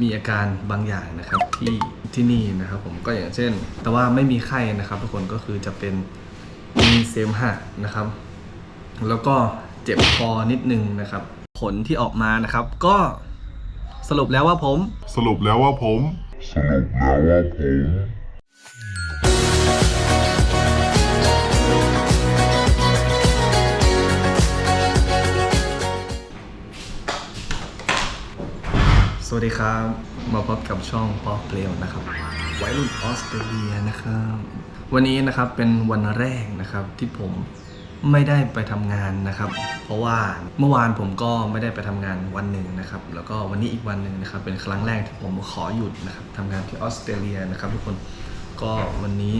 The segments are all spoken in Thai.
มีอาการบางอย่างนะครับที่ที่นี่นะครับผมก็อย่างเช่น แต่ว่าไม่มีไข้นะครับ ทุกคนก็คือจะเป็นมีเสมหะนะครับ แล้วก็เจ็บคอนิดนึงนะครับ ผลที่ออกมานะครับ ก็สรุปแล้วว่าผม สรุปแล้วว่าผม สรุปแล้วว่าผม วัสดีครับ มาพบกับช่องป๊อปเปลวนะครับวัยรุ่นออสเตรเลียนะครับ วันนี้นะครับเป็นวันแรกนะครับที่ผมไม่ได้ไปทำงานนะครับ เพราะว่าเมื่อวานผมก็ไม่ได้ไปทำงานวันหนึ่งนะครับ แล้วก็วันนี้อีกวันหนึ่งนะครับ เป็นครั้งแรกที่ผมขอหยุดนะครับทำงานที่ออสเตรเลียนะครับ ทุกคนก็วันนี้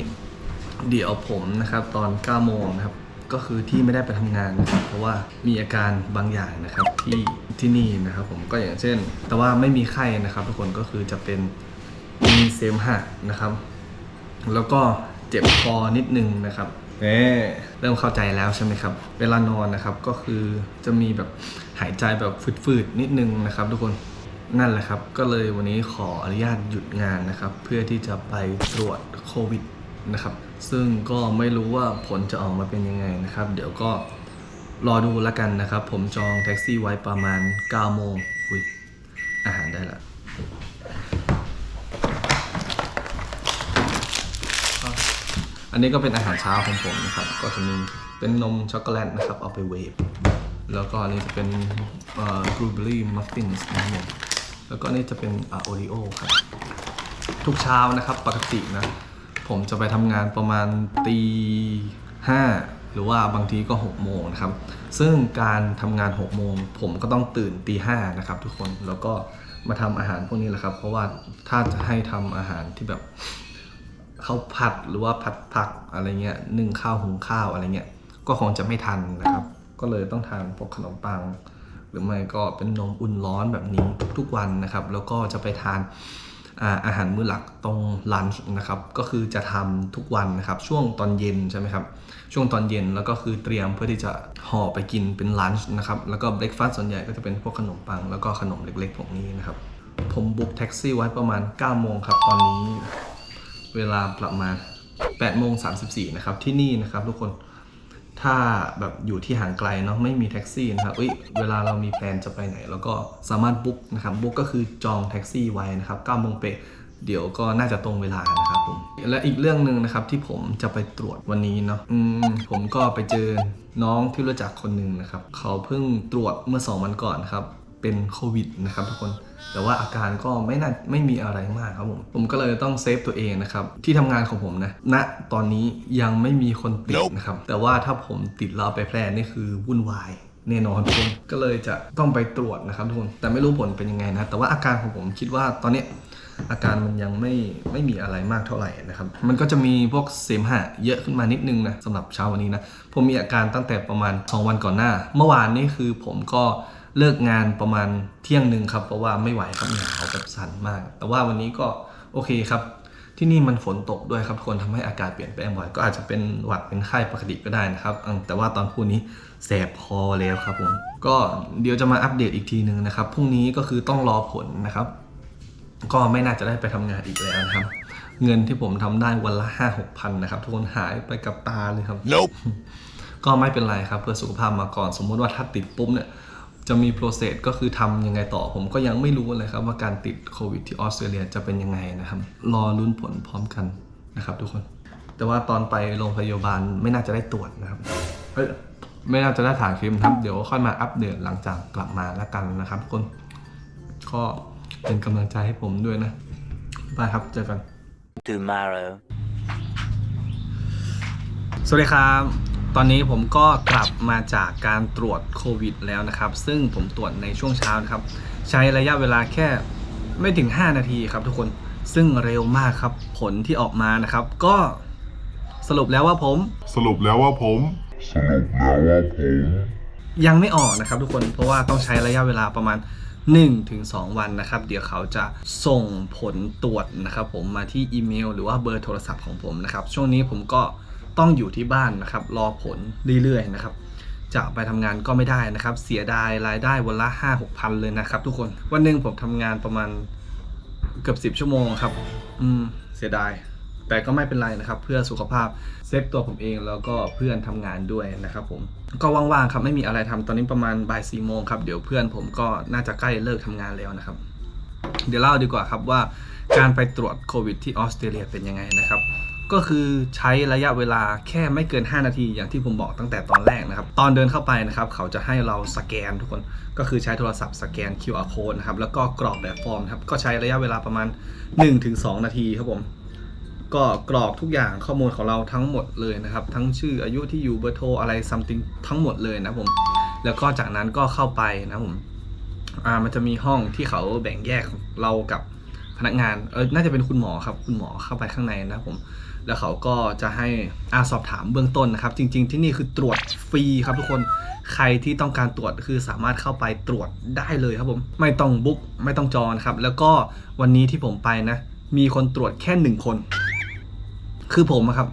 เดี๋ยวผมนะครับตอน9โมงนะครับ ก็คือที่ไม่ได้ไปทำงานนะครับเพราะว่ามีอาการบางอย่างนะครับที่ที่นี่นะครับ ผมก็อย่างเช่น แต่ว่าไม่มีไข้นะครับทุกคนก็คือจะเป็นมีเสมหะนะครับ แล้วก็เจ็บคอนิดนึงนะครับเอ๊เริ่มเข้าใจแล้วใช่ไหมครับ เวลานอนนะครับก็คือจะมีแบบหายใจแบบฝืดๆนิดนึงนะครับ ทุกคนนั่นแหละครับ ก็เลยวันนี้ขออนุญาตหยุดงานนะครับ เพื่อที่จะไปตรวจโควิด นะครับ ซึ่งก็ไม่รู้ว่าผลจะออกมาเป็นยังไงนะครับ เดี๋ยวก็รอดูแล้วกันนะครับ ผมจองแท็กซี่ไว้ประมาณ9โมงอุ้ยอาหารได้ละอันนี้ก็เป็นอาหารเช้าของผมนะครับ ก็จะมีเป็นนมช็อกโกแลตนะครับ เอาไปเวฟแล้วก็อันนี้จะเป็นบลูเบอรี่มัฟฟินส์นะครับผมแล้วก็นนี่จะเป็นโอริโอครับ ทุกเช้านะครับปกตินะ ผมจะไปทำงานประมาณตีห้าหรือว่าบางทีก็6กโมงนะครับ ซึ่งการทำงาน6กโมงผมก็ต้องตื่นตีห้านะครับ ทุกคนแล้วก็มาทำอาหารพวกนี้แหละครับ เพราะว่าถ้าจะให้ทำอาหารที่แบบข้าวผัดหรือว่าผัดผักอะไรเงี้ยนึ่งข้าวหุงข้าวอะไรเงี้ยก็คงจะไม่ทันนะครับ ก็เลยต้องทานพวกขนมปัง หรือไม่ก็เป็นนมอุ่นร้อนแบบนี้ทุกๆวันนะครับ แล้วก็จะไปทาน อาหารมื้อหลักตรงลันช์นะครับก็คือจะทำทุกวันนะครับช่วงตอนเย็นใช่ไหมครับช่วงตอนเย็นแล้วก็คือเตรียมเพื่อที่จะห่อไปกินเป็นลันช์นะครับแล้วก็เบรกฟาสต์ส่วนใหญ่ก็จะเป็นพวกขนมปังแล้วก็ขนมเล็กๆพวกนี้นะครับผมบุกแท็กซี่ไว้ประมาณ9โมงครับตอนนี้เวลาประมาณ8โมง34นะครับที่นี่นะครับทุกคน ถ้าแบบอยู่ที่ห่างไกลเนาะไม่มีแท็กซี่นะครับเอ้ยเวลาเรามีแพลนจะไปไหน แล้วก็สามารถบุ๊กนะครับบุ๊กก็คือจองแท็กซี่ไว้นะครับ9โมงเป๊ะเดี๋ยวก็น่าจะตรงเวลานะครับผม และอีกเรื่องหนึ่งนะครับที่ผมจะไปตรวจวันนี้เนาะผมก็ไปเจอน้องที่รู้จักคนหนึ่งนะครับ เขาเพิ่งตรวจเมื่อ 2 วันก่อนครับ เป็นโควิดนะครับทุกคน แต่ว่าอาการก็ไม่น่าไม่มีอะไรมากครับผม ผมก็เลยต้องเซฟตัวเองนะครับ ที่ทำงานของผมนะณตอนนี้ยังไม่มีคนติดนะครับ แต่ว่าถ้าผมติดแล้วเอาไปแพร่นี่คือวุ่นวายแน่นอนทุกคนก็เลยจะต้องไปตรวจนะครับทุกคน แต่ไม่รู้ผลเป็นยังไงนะ แต่ว่าอาการของผมคิดว่าตอนเนี้ยอาการมันยังไม่ไม่มีอะไรมากเท่าไหร่นะครับ มันก็จะมีพวกเสมหะเยอะขึ้นมานิดนึงนะสำหรับเช้าวันนี้นะ ผมมีอาการตั้งแต่ประมาณ 2 วันก่อนหน้า เมื่อวานนี่คือผมก็ เลิกงานประมาณเที่ยงหนึ่งครับ เพราะว่าไม่ไหวครับหนาวแบบสั่นมาก แต่ว่าวันนี้ก็โอเคครับ ที่นี่มันฝนตกด้วยครับทุกคนทำให้อากาศเปลี่ยนแปลงบ่อย ก็อาจจะเป็นหวัดเป็นไข้ปกติก็ได้นะครับอืมแต่ว่าตอนพูดนี้แสบคอแล้วครับผม ก็เดี๋ยวจะมาอัปเดตอีกทีนึงนะครับ พรุ่งนี้ก็คือต้องรอผลนะครับ ก็ไม่น่าจะได้ไปทำงานอีกแล้วนะครับ เงินที่ผมทำได้วันละห้าหกพันนะครับ ทุกคนหายไปกับตาเลยครับ Nope ก็ไม่เป็นไรครับเพื่อสุขภาพมาก่อน สมมุติว่าถ้าติดปุ๊บเนี่ย จะมีโปรเซสก็คือทำยังไงต่อผมก็ยังไม่รู้เลยครับว่าการติดโควิดที่ออสเตรเลียจะเป็นยังไงนะครับ รอลุ้นผลพร้อมกันนะครับ ทุกคน แต่ว่าตอนไปโรงพยาบาลไม่น่าจะได้ตรวจนะครับเอ้ยไม่น่าจะได้ถ่ายคลิปนะครับ เดี๋ยวค่อยมาอัปเดตหลังจากกลับมาแล้วกันนะครับทุกคนก็เป็นกำลังใจให้ผมด้วยนะบายครับเจอกัน tomorrow. สวัสดีครับ ตอนนี้ผมก็กลับมาจากการตรวจโควิดแล้วนะครับ ซึ่งผมตรวจในช่วงเช้านะครับ ใช้ระยะเวลาแค่ไม่ถึง 5 นาทีครับทุกคนซึ่งเร็วมากครับผลที่ออกมานะครับ ก็สรุปแล้วว่าผม สรุปแล้วว่าผม สรุปแล้วว่าผมยังไม่ออกนะครับ ทุกคนเพราะว่าต้องใช้ระยะเวลาประมาณ 1-2 วันนะครับ เดี๋ยวเขาจะส่งผลตรวจนะครับ ผมมาที่อีเมล หรือว่าเบอร์โทรศัพท์ของผมนะครับ ช่วงนี้ผมก็ ต้องอยู่ที่บ้านนะครับรอผลเรื่อยๆนะครับจะไปทำงานก็ไม่ได้นะครับ เสียดายรายได้วันละ 5 6พันเลยนะครับ ทุกคนวันหนึ่งผมทำงานประมาณเกือบ 10 ชั่วโมงครับ อืมเสียดาย แต่ก็ไม่เป็นไรนะครับ เพื่อสุขภาพเซฟตัวผมเองแล้วก็เพื่อนทำงานด้วยนะครับผมก็ว่างๆครับไม่มีอะไรทำตอนนี้ประมาณบ่ายสี่โมงครับเดี๋ยวเพื่อนผมก็น่าจะใกล้เลิกทำงานแล้วนะครับ เดี๋ยวเล่าดีกว่าครับว่าการไปตรวจโควิดที่ออสเตรเลียเป็นยังไงนะครับ ก็คือใช้ระยะเวลาแค่ไม่เกิน 5 นาทีอย่างที่ผมบอกตั้งแต่ตอนแรกนะครับ ตอนเดินเข้าไปนะครับ เขาจะให้เราสแกนทุกคนก็คือใช้โทรศัพท์สแกน QR code นะครับ แล้วก็กรอกแบบฟอร์มครับก็ใช้ระยะเวลาประมาณ 1-2 นาทีครับผมก็กรอกทุกอย่างข้อมูลของเราทั้งหมดเลยนะครับ ทั้งชื่ออายุที่อยู่เบอร์โทรอะไร something ทั้งหมดเลยนะผมแล้วก็จากนั้นก็เข้าไปนะผมอ่ามันจะมีห้องที่เขาแบ่งแยกเรากับพนักงานเออน่าจะเป็นคุณหมอครับ คุณหมอเข้าไปข้างในนะผม แล้วเขาก็จะให้อาสอบถามเบื้องต้นนะครับ จริง ๆ ที่นี่คือตรวจฟรีครับทุกคนใครที่ต้องการตรวจคือสามารถเข้าไปตรวจได้เลยครับผม ไม่ต้องบุ๊กไม่ต้องจองนะครับ แล้วก็วันนี้ที่ผมไปนะ มีคนตรวจแค่หนึ่งคน คือผมอะครับ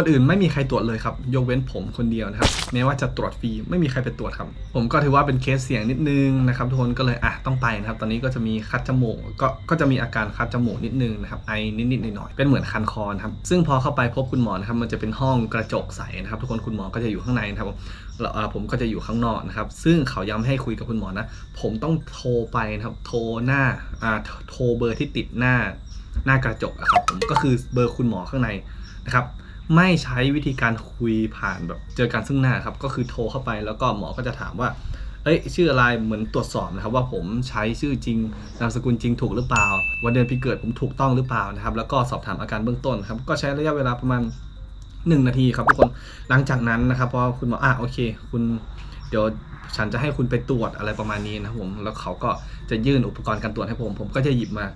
คนอื่นไม่มีใครตรวจเลยครับ ยกเว้นผมคนเดียวนะครับแม้ว่าจะตรวจฟรีไม่มีใครไปตรวจครับ ผมก็ถือว่าเป็นเคสเสี่ยงนิดนึงนะครับ ทุกคนก็เลยอะต้องไปนะครับ ตอนนี้ก็จะมีคัดจมูกก็ก็จะมีอาการคัดจมูกนิดนึงนะครับไอนิดๆหน่อยๆเป็นเหมือนคันคอนครับซึ่งพอเข้าไปพบคุณหมอนะครับมันจะเป็นห้องกระจกใสนะครับทุกคนคุณหมอก็จะอยู่ข้างในนะครับแล้วผมก็จะอยู่ข้างนอกนะครับ ซึ่งเขาย้ำให้คุยกับคุณหมอนะ ผมต้องโทรไปนะครับ โทรหน้าอ่าโทรเบอร์ที่ติดหน้าหน้ากระจกอะครับผมก็คือเบอร์คุณหมอข้างในนะครับ ไม่ใช้วิธีการคุยผ่านแบบเจอกันซึ่งหน้าครับ ก็คือโทรเข้าไปแล้วก็หมอก็จะถามว่าเอ้ยชื่ออะไรเหมือนตรวจสอบนะครับว่าผมใช้ชื่อจริงนามสกุลจริงถูกหรือเปล่า วันเดือนปีเกิดผมถูกต้องหรือเปล่านะครับ แล้วก็สอบถามอาการเบื้องต้นครับ ก็ใช้ระยะเวลาประมาณ 1 นาทีครับทุกคนหลังจากนั้นนะครับพอคุณหมออะโอเค คุณ เดี๋ยวฉันจะให้คุณไปตรวจอะไรประมาณนี้นะผมแล้วเขาก็จะยื่นอุปกรณ์การตรวจให้ผม ผมก็จะหยิบมา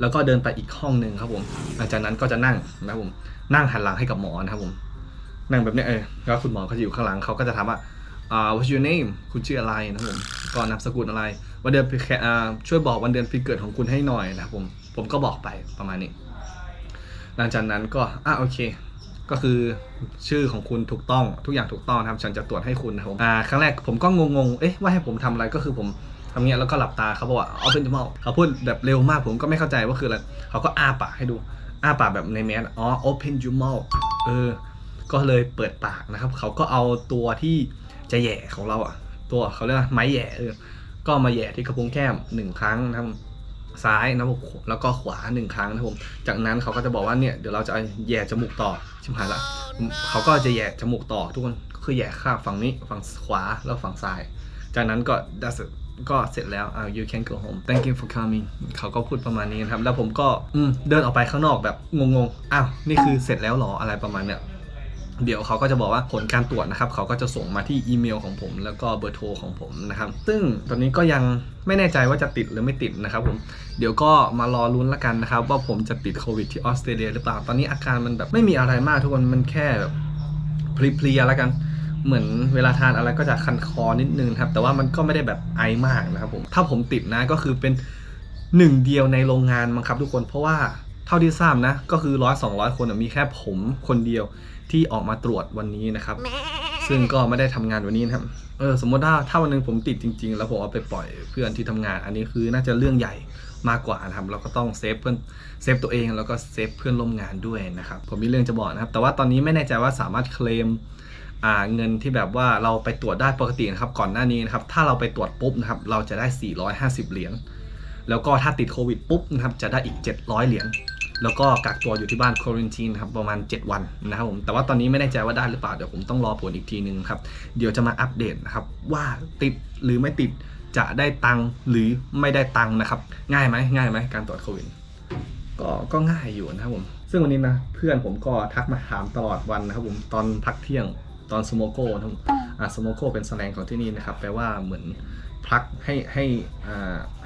แล้วก็เดินไปอีกห้องหนึ่งครับผมหลังจากนั้นก็จะนั่งนะผมนั่งหันหลังให้กับหมอนะครับผมนั่งแบบนี้เออแล้วคุณหมอเขาจะอยู่ข้างหลังเขาก็จะถามว่าอ่า what's your name คุณชื่ออะไรนะผมก็นามสกุลอะไรวันเดือนปีแค่ช่วยบอกวันเดือนปีเกิดของคุณให้หน่อยนะผมผมก็บอกไปประมาณนี้ หลังจากนั้นก็อะโอเค ก็คือชื่อของคุณถูกต้องทุกอย่างถูกต้องนะครับ ฉันจะตรวจให้คุณนะครับอ่าครั้งแรกผมก็งงๆเอ๊ะว่าให้ผมทำอะไรก็คือผมทำเงี้ยแล้วก็หลับตาเขาบอกว่า open your mouth เขาพูดแบบเร็วมากผมก็ไม่เข้าใจว่าคืออะไรเขาก็อ้าปากให้ดูอ้าปากแบบในแมสอ๋อ open your mouth เออ ก็เลยเปิดปากนะครับ เขาก็เอาตัวที่จะแย่ของเราอะ ตัวเขาเรียกว่าไม้แย่เออ ก็มาแย่ที่กระพุ้งแก้มหนึ่งครั้งนะครับ ซ้ายนะครับผมแล้วก็ขวาหนึ่งครั้งนะครับผมจากนั้นเขาก็จะบอกว่าเนี่ยเดี๋ยวเราจะแย่จมูกต่อชิมหายละเขาก็จะแย่จมูกต่อทุกคนก็คือแย่ข้างฝั่งนี้ฝั่งขวาแล้วฝั่งซ้าย จากนั้นก็ that's it ก็เสร็จแล้วอ่า you can go home thank you for coming เขาก็พูดประมาณนี้นะครับ แล้วผมก็อืมเดินออกไปข้างนอกแบบงงๆ อ้าว นี่คือเสร็จแล้วหรอ อะไรประมาณเนี้ย เดี๋ยวเขาก็จะบอกว่าผลการตรวจนะครับ เขาก็จะส่งมาที่อีเมลของผม แล้วก็เบอร์โทรของผมนะครับ ซึ่งตอนนี้ก็ยังไม่แน่ใจว่าจะติดหรือไม่ติดนะครับผมเดี๋ยวก็มารอลุ้นละกันนะครับ ว่าผมจะติดโควิดที่ออสเตรเลียหรือเปล่า ตอนนี้อาการมันแบบไม่มีอะไรมากทุกคนมันแค่แบบเพลียๆแล้วกันเหมือนเวลาทานอะไรก็จะคันคอนิดนึงครับ แต่ว่ามันก็ไม่ได้แบบไอมากนะครับผมถ้าผมติดนะก็คือเป็นหนึ่งเดียวในโรงงานมั้งครับทุกคนเพราะว่าเท่าที่ทราบนะ ก็คือร้อยสองร้อยคนมีแค่ผมคนเดียว ที่ออกมาตรวจวันนี้นะครับ ซึ่งก็ไม่ได้ทำงานวันนี้นะครับเออสมมติถ้าถ้าวันหนึงผมติดจริง ๆ แล้วผมเอาไปปล่อยเพื่อนที่ทำงาน อันนี้คือน่าจะเรื่องใหญ่มากกว่านะครับเราก็ต้องเซฟเพื่อนเซฟตัวเองแล้วก็เซฟเพื่อนร่วมงานด้วยนะครับผมมีเรื่องจะบอกนะครับ แต่ว่าตอนนี้ไม่แน่ใจว่าสามารถเคลมอ่าเงินที่แบบว่าเราไปตรวจได้ปกตินะครับก่อนหน้านี้นะครับถ้าเราไปตรวจปุ๊บนะครับเราจะได้ 450 เหรียญแล้วก็ถ้าติดโควิดปุ๊บนะครับจะได้อีก 700 เหรียญ แล้วก็กักตัวอยู่ที่บ้านควอนทีนครับประมาณ 7 วันนะครับผมแต่ว่าตอนนี้ไม่แน่ใจว่าได้หรือเปล่า เดี๋ยวผมต้องรอผลอีกทีนึงครับ เดี๋ยวจะมาอัปเดตนะครับว่าติดหรือไม่ติดจะได้ตังค์หรือไม่ได้ตังค์นะครับ ง่ายไหมง่ายไหมการตรวจโควิดก็ก็ง่ายอยู่นะครับผมซึ่งวันนี้นะเพื่อนผมก็ทักมาถามตลอดวันนะครับผมตอนพักเที่ยงตอนสโมโก้นะครับอ่าสโมโก้เป็นแสลงของที่นี่นะครับแปลว่าเหมือน พักให้ให้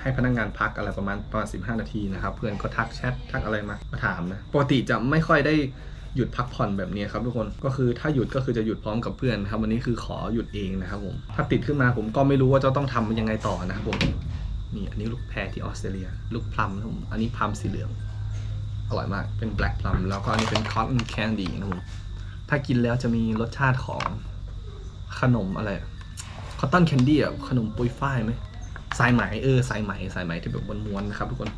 ให้พนักงานพักอะไรประมาณประมาณ15นาทีนะครับ เพื่อนก็ทักแชททักอะไรมามาถามนะปกติจะไม่ค่อยได้หยุดพักผ่อนแบบนี้ครับทุกคนก็คือถ้าหยุดก็คือจะหยุดพร้อมกับเพื่อนครับวันนี้คือขอหยุดเองนะครับผมถ้าติดขึ้นมาผมก็ไม่รู้ว่าจะต้องทำยังไงต่อนะครับผมนี่อันนี้ลูกแพรที่ออสเตรเลีย ลูกพลัมนะครับผมอันนี้พลัมสีเหลืองอร่อยมากเป็น black plum แล้วก็อันนี้เป็น cotton candy นะครับผมถ้ากินแล้วจะมีรสชาติของขนมอะไร cotton candy อะขนมปุยฝ้ายไหมสายไหมเออสายไหมสายไหมที่แบบม้วนๆนะครับทุกคน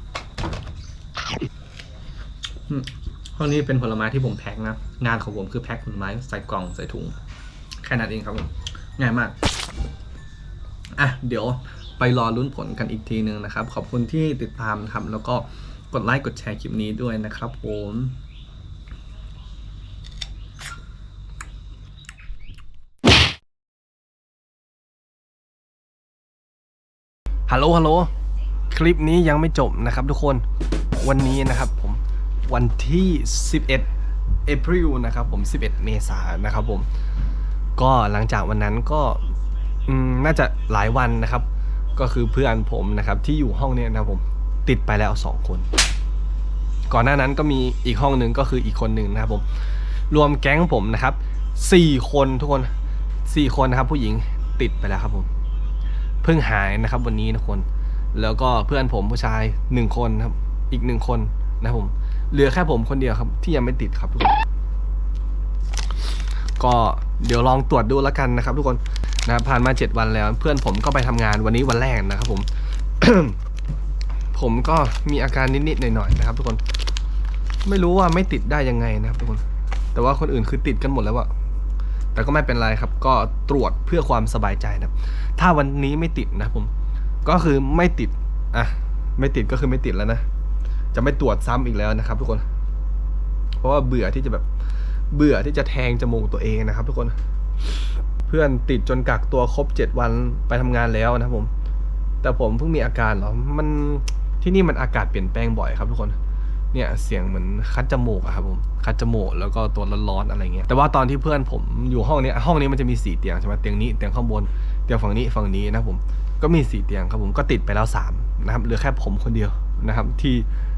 ห้องนี้เป็นผลไม้ที่ผมแพ็คนะ งานของผมคือแพ็คผลไม้ใส่กล่องใส่ถุง แค่นั้นเองครับผมง่ายมากอะเดี๋ยวไปรอลุ้นผลกันอีกทีนึงนะครับ ขอบคุณที่ติดตามนะครับแล้วก็กดไลค์กดแชร์คลิปนี้ด้วยนะครับผม ฮัลโหลฮัลโหลคลิปนี้ยังไม่จบนะครับทุกคนวันนี้นะครับผมวันที่ 11 April นะครับผม 11 เมษายนนะครับผม ก็หลังจากวันนั้นก็น่าจะหลายวันนะครับ ก็คือเพื่อนผมนะครับที่อยู่ห้องนี้นะครับผมติดไปแล้ว 2 คน ก่อนหน้านั้นก็มีอีกห้องหนึ่งก็คืออีกคนหนึ่งนะครับผม รวมแก๊งผมนะครับ 4 คนทุกคน 4 คนนะครับผู้หญิงติดไปแล้วครับผม พิ่งหายนะครับ วันนี้นะคน แล้วก็เพื่อนผมผู้ชายหนึ่งคนครับ อีกหนึ่งคนนะผม เหลือแค่ผมคนเดียวครับ ที่ยังไม่ติดครับทุกคนก็เดี๋ยวลองตรวจดูแล้วกันนะครับ ทุกคนนะครับผ่านมา7วันแล้ว เพื่อนผมก็ไปทำงานวันนี้วันแรกนะครับ ผม ผมก็มีอาการนิดๆหน่อยๆนะครับ ทุกคน ไม่รู้ว่าไม่ติดได้ยังไงนะครับ ทุกคน แต่ว่าคนอื่นคือติดกันหมดแล้วอะแต่ก็ไม่เป็นไรครับ ก็ตรวจเพื่อความสบายใจนะครับ ถ้าวันนี้ไม่ติดนะผมก็คือไม่ติดอะไม่ติดก็คือไม่ติดแล้วนะจะไม่ตรวจซ้ำอีกแล้วนะครับ ทุกคน เพราะว่าเบื่อที่จะแบบเบื่อที่จะแทงจมูกตัวเองนะครับ ทุกคน เพื่อนติดจนกักตัวครบเจ็ดวันไปทำงานแล้วนะผม แต่ผมเพิ่งมีอาการเหรอมันที่นี่มันอากาศเปลี่ยนแปลงบ่อยครับ ทุกคนเนี่ยเสียงเหมือนคัดจมูกอะครับผมคัดจมูกแล้วก็ตัวร้อนๆอะไรเงี้ยแต่ว่าตอนที่เพื่อนผมอยู่ห้องนี้ห้องนี้มันจะมีสี่เตียงใช่ไหมเตียงนี้เตียงข้างบน เตียงฝั่งนี้ฝั่งนี้นะผมก็มีสี่เตียงครับผมก็ติดไปแล้วสามนะครับเหลือแค่ผมคนเดียวนะครับที่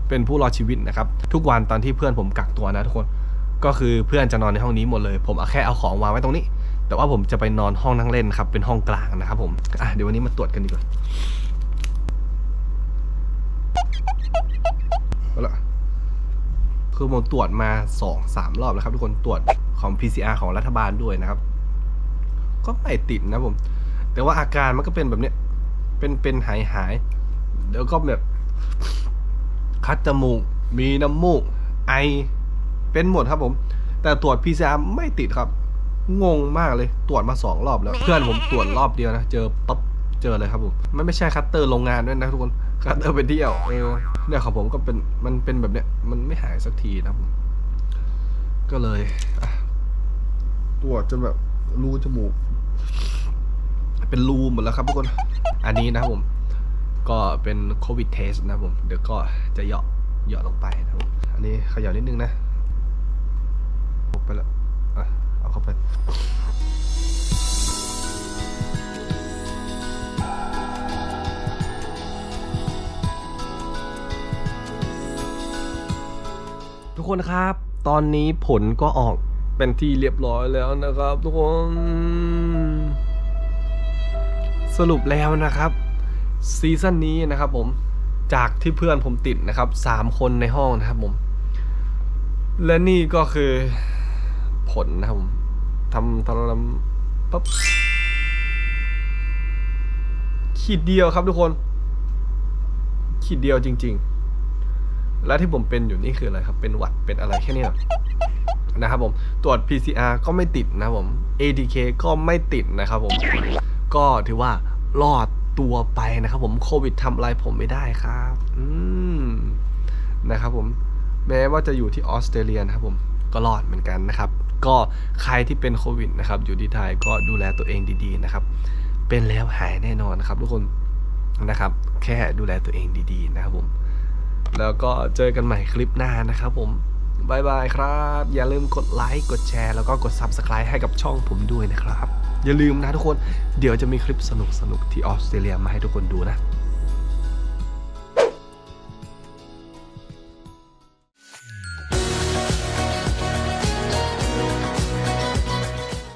เป็นผู้รอดชีวิตนะครับทุกวันตอนที่เพื่อนผมกักตัวนะทุกคนก็คือเพื่อนจะนอนในห้องนี้หมดเลย ผมเอาแค่เอาของวางไว้ตรงนี้ แต่ว่าผมจะไปนอนห้องนั่งเล่นครับเป็นห้องกลางนะครับผมอะเดี๋ยววันนี้มาตรวจกันดีกว่าเอาละคือผมตรวจมาสองสามรอบแล้วครับ ทุกคนตรวจของ PCR ของรัฐบาลด้วยนะครับ ก็ไม่ติดนะผม แต่ว่าอาการมันก็เป็นแบบเนี้ย เป็นเป็นหายหายเดี๋ยวก็แบบ คัดจมูก มีน้ำมูก ไอ เป็นหมดครับผม แต่ตรวจ PCR ไม่ติดครับ งงมากเลย ตรวจมาสองรอบแล้ว เพื่อนผมตรวจรอบเดียวนะ เจอปั๊บ เจอเลยครับผม มันไม่ใช่คัตเตอร์โรงงานด้วยนะทุกคน คัตเตอร์เป็นเที่ยวเออเนี่ยของผมก็เป็น มันเป็นแบบเนี้ย มันไม่หายสักทีนะครับผม ก็เลยตรวจจนแบบรูจมูก เป็นรูหมดแล้วครับทุกคน อันนี้นะครับผม ก็เป็นโควิดเทสนะผม เดี๋ยวก็จะเหยาะเหยาะลงไปนะครับผม อันนี้เขย่านิดนึงนะออกไปแล้วอะเอาเข้าไปทุกคนครับ ตอนนี้ผลก็ออกเป็นที่เรียบร้อยแล้วนะครับทุกคน สรุปแล้วนะครับซีซั่นนี้นะครับผมจากที่เพื่อนผมติดนะครับสามคนในห้องนะครับผม และนี่ก็คือผลนะครับผมทำทำปั๊บขีดเดียวครับทุกคน ขีดเดียวจริง ๆ และที่ผมเป็นอยู่นี่คืออะไรครับ เป็นหวัดเป็นอะไรแค่นี้นะครับผม ตรวจ PCR ก็ไม่ติดนะครับผม ATK ก็ไม่ติดนะครับผม ก็ถือว่า รอดตัวไปนะครับผมโควิดทำอะไรผมไม่ได้ครับ อืมนะครับผมแม้ว่าจะอยู่ที่ออสเตรเลียนะครับผมก็รอดเหมือนกันนะครับ ก็ใครที่เป็นโควิดนะครับ อยู่ที่ไทยก็ดูแลตัวเองดีๆนะครับ เป็นแล้วหายแน่นอนนะครับ ทุกคนนะครับ แค่ดูแลตัวเองดีๆนะครับผม แล้วก็เจอกันใหม่คลิปหน้านะครับผมบายบายครับ อย่าลืมกดไลค์กดแชร์แล้วก็กด Subscribe ให้กับช่องผมด้วยนะครับ อย่าลืมนะทุกคน เดี๋ยวจะมีคลิปสนุกๆที่ออสเตรเลียมาให้ทุกคนดูนะ